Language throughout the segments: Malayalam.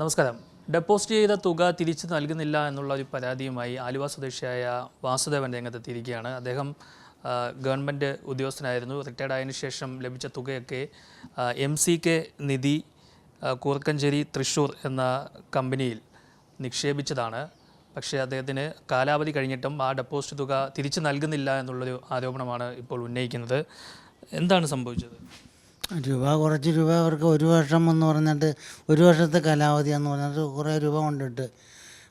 നമസ്കാരം. ഡെപ്പോസിറ്റ് ചെയ്ത തുക തിരിച്ചു നൽകുന്നില്ല എന്നുള്ള ഒരു പരാതിയുമായി ആലുവ സ്വദേശിയായ വാസുദേവൻ രംഗത്തെത്തിയിരിക്കുകയാണ്. അദ്ദേഹം ഗവൺമെന്റ് ഉദ്യോഗസ്ഥനായിരുന്നു. റിട്ടയർഡ് ആയതിനു ശേഷം ലഭിച്ച തുകയൊക്കെ M C K Nidhi Koorkkanchery Thrissur എന്ന കമ്പനിയിൽ നിക്ഷേപിച്ചതാണ്. പക്ഷേ അദ്ദേഹത്തിന് കാലാവധി കഴിഞ്ഞിട്ടും ആ ഡെപ്പോസിറ്റ് തുക തിരിച്ചു നൽകുന്നില്ല എന്നുള്ളൊരു ആരോപണമാണ് ഇപ്പോൾ ഉന്നയിക്കുന്നത്. എന്താണ് സംഭവിച്ചത്? രൂപ കുറച്ച് രൂപ അവർക്ക് ഒരു വർഷം എന്ന് പറഞ്ഞിട്ട് ഒരു വർഷത്തെ കാലാവധിയാന്ന് പറഞ്ഞിട്ട് കുറേ രൂപ കൊണ്ടിട്ട്.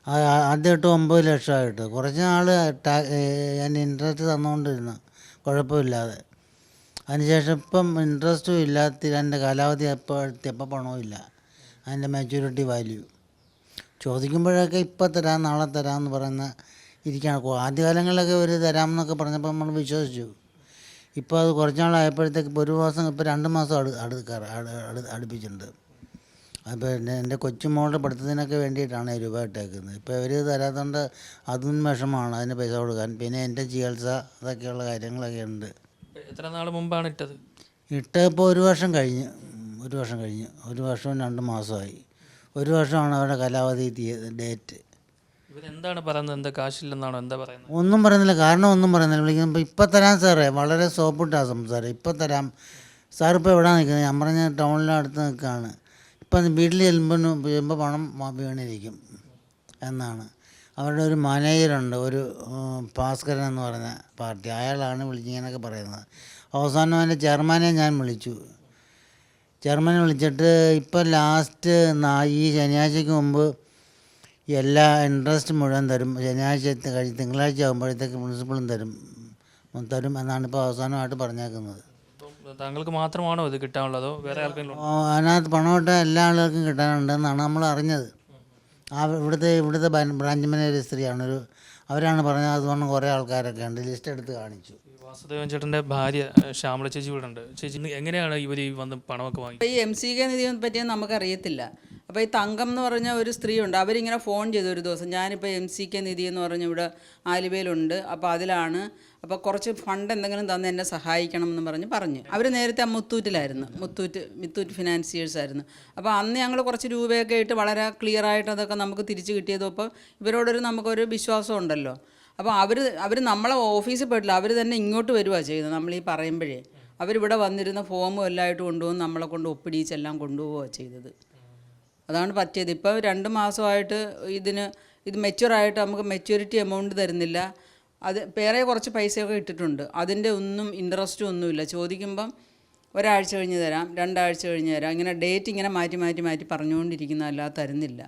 ആദ്യമായിട്ട് ഒമ്പത് ലക്ഷമായിട്ട്. കുറച്ച് നാൾ ഞാൻ ഇൻട്രസ്റ്റ് തന്നുകൊണ്ടിരുന്നു. കുഴപ്പമില്ലാതെ. അതിനുശേഷം ഇപ്പം ഇൻട്രസ്റ്റും ഇല്ലാത്ത അതിന്റെ കാലാവധി എപ്പോൾ എപ്പോൾ പണവും ഇല്ല അതിന്റെ മെച്യൂരിറ്റി വാല്യൂ ചോദിക്കുമ്പോഴൊക്കെ ഇപ്പം തരാം നാളെ തരാമെന്ന് പറയുന്ന ഇരിക്കുകയാണ് ആദ്യകാലങ്ങളിലൊക്കെ ഒരു തരാമെന്നൊക്കെ പറഞ്ഞപ്പോൾ നമ്മൾ വിശ്വസിച്ചു. ഇപ്പോൾ അത് കുറച്ച് നാളായപ്പോഴത്തേക്ക് ഇപ്പോൾ ഒരു മാസം ഇപ്പോൾ രണ്ട് മാസം അടു അടുക്കാറ് അടു- അടു- അടുപ്പിച്ചിട്ടുണ്ട്. അപ്പോൾ എന്റെ എന്റെ കൊച്ചുമോളുടെ പഠിത്തത്തിനൊക്കെ വേണ്ടിയിട്ടാണ് രൂപ ഇട്ടേക്കുന്നത്. ഇപ്പോൾ ഇവർ തരാത്തതുകൊണ്ട് അതും വിഷമമാണ് അതിന് പൈസ കൊടുക്കാൻ. പിന്നെ എന്റെ ചികിത്സ അതൊക്കെയുള്ള കാര്യങ്ങളൊക്കെ ഉണ്ട്. എത്ര നാൾ മുമ്പാണ് ഇട്ടത്? ഇട്ടപ്പോൾ ഒരു വർഷം കഴിഞ്ഞ്. ഒരു വർഷം കഴിഞ്ഞ്. ഒരു വർഷവും രണ്ട് മാസമായി. ഒരു വർഷമാണ് അവരുടെ കാലാവധി ഡേറ്റ്. ഇവരെന്താണ് പറയുന്നത്? എന്താ കാശില്ലെന്നാണോ? എന്താ പറയുന്നത്? ഒന്നും പറയുന്നില്ല. കാരണം ഒന്നും പറയുന്നില്ല. വിളിക്കുമ്പോൾ ഇപ്പം തരാം സാറേ. വളരെ സോപ്പിട്ടാ സംസാരം. ഇപ്പം തരാം. സാർ ഇപ്പോൾ എവിടെ നിൽക്കുന്നത്? ഞാൻ പറഞ്ഞ ടൗണിലെ അടുത്ത് നിൽക്കുകയാണ്. ഇപ്പം വീട്ടിൽ ചെല്ലുമ്പോൾ ചെല്ലുമ്പോൾ പണം വീണിരിക്കും എന്നാണ്. അവരുടെ ഒരു മാനേജറുണ്ട്. ഒരു ഭാസ്കരൻ എന്ന് പറഞ്ഞ പാർട്ടി. അയാളാണ് വിളിച്ചിങ്ങനെയൊക്കെ പറയുന്നത്. അവസാനം അവന്റെ ചെയർമാനെ ഞാൻ വിളിച്ചു. ചെയർമാനെ വിളിച്ചിട്ട് ഇപ്പം ലാസ്റ്റ് ഈ ശനിയാഴ്ചയ്ക്ക് മുമ്പ് എല്ലാ ഇൻട്രസ്റ്റ് മുഴുവൻ തരും. ശനിയാഴ്ച കഴിഞ്ഞ് തിങ്കളാഴ്ച ആകുമ്പോഴത്തേക്ക് പ്രിൻസിപ്പളും തരും. തരും എന്നാണ് ഇപ്പോൾ അവസാനമായിട്ട് പറഞ്ഞേക്കുന്നത്. താങ്കൾക്ക് മാത്രമാണോ ഇത് കിട്ടാനുള്ളതോ? വേറെ ആർക്കെങ്കിലും അതിനകത്ത് പണമിട്ട എല്ലാ ആളുകൾക്കും കിട്ടാനുണ്ടെന്നാണ് നമ്മൾ അറിഞ്ഞത്. ആ ഇവിടുത്തെ ഇവിടുത്തെ ബ്രാഞ്ച് മാനേജർ സ്ത്രീയാണ്. ഒരു അവരാണ് പറഞ്ഞത് അതുകൊണ്ട് കുറേ ആൾക്കാരൊക്കെ ഉണ്ട്. ലിസ്റ്റ് എടുത്ത് കാണിച്ചു. വാസുദേവൻ ചേട്ടന്റെ ഭാര്യ ശ്യാമള ചേച്ചി ഇവിടെ ഉണ്ട്. ചേച്ചി എങ്ങനെയാണ് ഇവർ ഈ വന്ന് പണമൊക്കെ വാങ്ങി ഈ എം സി കെ നിധിയെ പറ്റിയാൽ നമുക്കറിയത്തില്ല. അപ്പോൾ ഈ തങ്കം എന്ന് പറഞ്ഞ ഒരു സ്ത്രീ ഉണ്ട് അവരിങ്ങനെ ഫോൺ ചെയ്തു ഒരു ദിവസം. ഞാനിപ്പോൾ എം സി കെ നിധി എന്ന് പറഞ്ഞ ഇവിടെ ആലുവയിലുണ്ട്. അപ്പോൾ അതിലാണ് അപ്പോൾ കുറച്ച് ഫണ്ട് എന്തെങ്കിലും തന്ന് എന്നെ സഹായിക്കണം എന്ന് പറഞ്ഞ് പറഞ്ഞു. അവർ നേരത്തെ മുത്തൂറ്റിലായിരുന്നു. മുത്തൂറ്റ് മുത്തൂറ്റ് ഫിനാൻസിയേഴ്സ് ആയിരുന്നു. അപ്പോൾ അന്ന് ഞങ്ങൾ കുറച്ച് രൂപയൊക്കെ ഇട്ട് വളരെ ക്ലിയർ ആയിട്ട് അതൊക്കെ നമുക്ക് തിരിച്ച് കിട്ടിയതും ഇവരോടൊരു നമുക്കൊരു വിശ്വാസം ഉണ്ടല്ലോ. അപ്പോൾ അവർ അവർ നമ്മളെ ഓഫീസിൽ പോയിട്ടില്ല. അവർ തന്നെ ഇങ്ങോട്ട് വരുവാ ചെയ്യുന്നത്. നമ്മൾ ഈ പറയുമ്പോഴേ. അവരിവിടെ വന്നിരുന്ന ഫോമും എല്ലാമായിട്ട് കൊണ്ടുപോകും. നമ്മളെ കൊണ്ട് ഒപ്പിടിച്ചെല്ലാം കൊണ്ടുപോവുകയാണ് ചെയ്തത്. അതാണ് പറ്റിയത്. ഇപ്പോൾ രണ്ട് മാസമായിട്ട് ഇതിന് ഇത് മെച്യൂറായിട്ട് നമുക്ക് മെച്യൂരിറ്റി എമൗണ്ട് തരുന്നില്ല. അത് വേറെ കുറച്ച് പൈസയൊക്കെ ഇട്ടിട്ടുണ്ട്. അതിന്റെ ഒന്നും ഇൻട്രസ്റ്റും ഒന്നുമില്ല ചോദിക്കുമ്പം ഒരാഴ്ച കഴിഞ്ഞ് തരാം രണ്ടാഴ്ച കഴിഞ്ഞ് തരാം. ഇങ്ങനെ ഡേറ്റ് ഇങ്ങനെ മാറ്റി മാറ്റി മാറ്റി പറഞ്ഞുകൊണ്ടിരിക്കുന്ന അല്ലാതെ തരുന്നില്ല.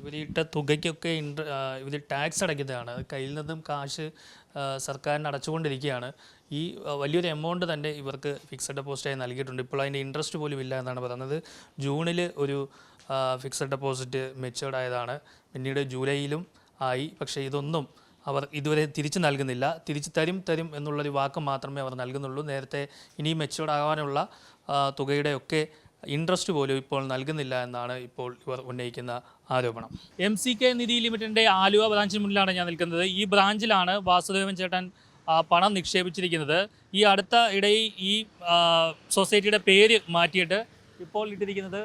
ഇവരിട്ട തുകയ്ക്കൊക്കെ ഇൻട്ര ഇവർ ടാക്സ് അടയ്ക്കുന്നതാണ്. കയ്യിൽ നിന്നും കാശ് സർക്കാരിന് അടച്ചുകൊണ്ടിരിക്കുകയാണ്. ഈ വലിയൊരു എമൗണ്ട് തന്നെ ഇവർക്ക് ഫിക്സഡ് ഡെപ്പോസിറ്റായി നൽകിയിട്ടുണ്ട്. ഇപ്പോൾ അതിന്റെ ഇൻട്രസ്റ്റ് പോലും ഇല്ല എന്നാണ് പറയുന്നത്. ജൂണിൽ ഒരു ഫിക്സഡ് ഡെപ്പോസിറ്റ് മെച്ചുവേർഡ് ആയതാണ്. പിന്നീട് ജൂലൈയിലും ആയി. പക്ഷേ ഇതൊന്നും അവർ ഇതുവരെ തിരിച്ചു നൽകുന്നില്ല. തിരിച്ചു തരും തരും എന്നുള്ളൊരു വാക്ക് മാത്രമേ അവർ നൽകുന്നുള്ളൂ. നേരത്തെ ഇനി മെച്ചുവേർഡ് ആകാനുള്ള തുകയുടെ ഒക്കെ ഇൻട്രസ്റ്റ് പോലും ഇപ്പോൾ നൽകുന്നില്ല എന്നാണ് ഇപ്പോൾ ഇവർ ഉന്നയിക്കുന്ന ആരോപണം. എം സി കെ നിധി ലിമിറ്റഡിന്റെ ആലുവ ബ്രാഞ്ചിന് മുന്നിലാണ് ഞാൻ നിൽക്കുന്നത്. ഈ ബ്രാഞ്ചിലാണ് വാസുദേവൻ ചേട്ടൻ പണം നിക്ഷേപിച്ചിരിക്കുന്നത്. ഈ അടുത്ത ഇടയിൽ ഈ സൊസൈറ്റിയുടെ പേര് മാറ്റിയിട്ട് ഇപ്പോൾ ഇട്ടിരിക്കുന്നത്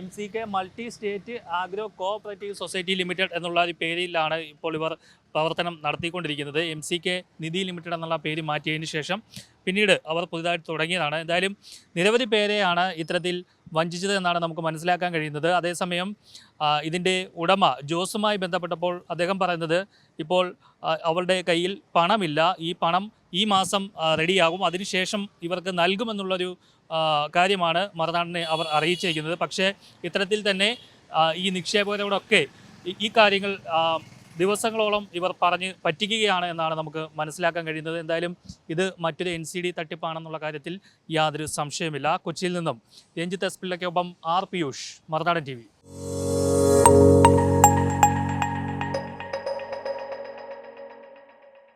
M C K multi state agro cooperative society limited എന്നുള്ള ഒരു പേരിലാണ് ഇപ്പോൾ ഇവർ പ്രവർത്തനം നടത്തിക്കൊണ്ടിരിക്കുന്നത്. M C K Nidhi limited എന്നുള്ള പേര് മാറ്റിയതിന് ശേഷം പിന്നീട് അവർ പുതുതായിട്ട് തുടങ്ങിയതാണ്. എന്തായാലും നിരവധി പേരെയാണ് ഇത്തരത്തിൽ വഞ്ചിച്ചത് എന്നാണ് നമുക്ക് മനസ്സിലാക്കാൻ കഴിയുന്നത്. അതേസമയം ഇതിന്റെ ഉടമ ജോസുമായി ബന്ധപ്പെട്ടപ്പോൾ അദ്ദേഹം പറയുന്നത് ഇപ്പോൾ അവളുടെ കയ്യിൽ പണമില്ല. ഈ പണം ഈ മാസം റെഡിയാകും. അതിനുശേഷം ഇവർക്ക് നൽകുമെന്നുള്ളൊരു കാര്യമാണ് മറുനാടിനെ അവർ അറിയിച്ചിരിക്കുന്നത്. പക്ഷേ ഇത്തരത്തിൽ തന്നെ ഈ നിക്ഷേപകരോടൊക്കെ ഈ- കാര്യങ്ങൾ ദിവസങ്ങളോളം ഇവർ പറഞ്ഞ് പറ്റിക്കുകയാണ് എന്നാണ് നമുക്ക് മനസ്സിലാക്കാൻ കഴിയുന്നത്. എന്തായാലും ഇത് മറ്റൊരു എൻ സി ഡി തട്ടിപ്പാണെന്നുള്ള കാര്യത്തിൽ യാതൊരു സംശയമില്ല കൊച്ചിയിൽ നിന്നും രഞ്ജിത്ത് എസ് പിള്ളയ്ക്കൊപ്പം ആർ പിയൂഷ് മറുനാടൻ ടി